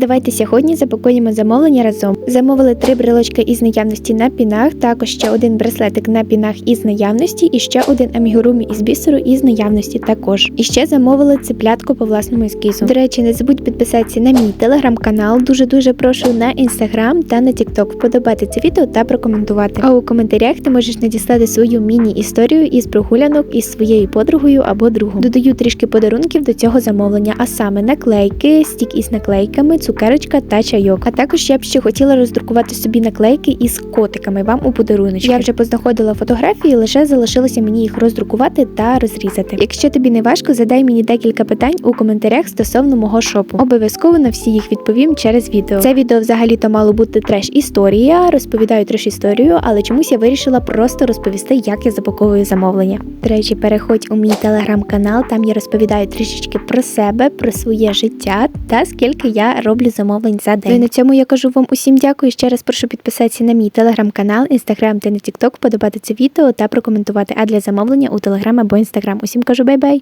Давайте сьогодні запакуємо замовлення разом. Замовили три брелочки із наявності на пінах, також ще один браслетик на пінах із наявності, і ще один амігурумі із бісеру із наявності також. І ще замовили циплятку по власному ескізу. До речі, не забудь підписатися на мій телеграм-канал. Дуже дуже прошу на інстаграм та на тікток вподобати це відео та прокоментувати. А у коментарях ти можеш надіслати свою міні-історію із прогулянок із своєю подругою або другом. Додаю трішки подарунків до цього замовлення, а саме наклейки, стік із наклейками, цукерочка та чайок. А також я б ще хотіла роздрукувати собі наклейки із котиками вам у подарунок. Я вже познаходила фотографії, лише залишилося мені їх роздрукувати та розрізати. Якщо тобі не важко, задай мені декілька питань у коментарях стосовно мого шопу. Обов'язково на всі їх відповім через відео. Це відео взагалі-то мало бути треш історія. Розповідаю треш історію, але чомусь я вирішила просто розповісти, як я запаковую замовлення. До речі, переходь у мій телеграм-канал, там я розповідаю трішечки про себе, про своє життя та скільки я роблю замовлень за день. Ну і на цьому я кажу вам усім дякую. Ще раз прошу підписатися на мій телеграм-канал, інстаграм та на тікток, подобати це відео та прокоментувати. А для замовлення у телеграм або інстаграм. Усім кажу бай-бай!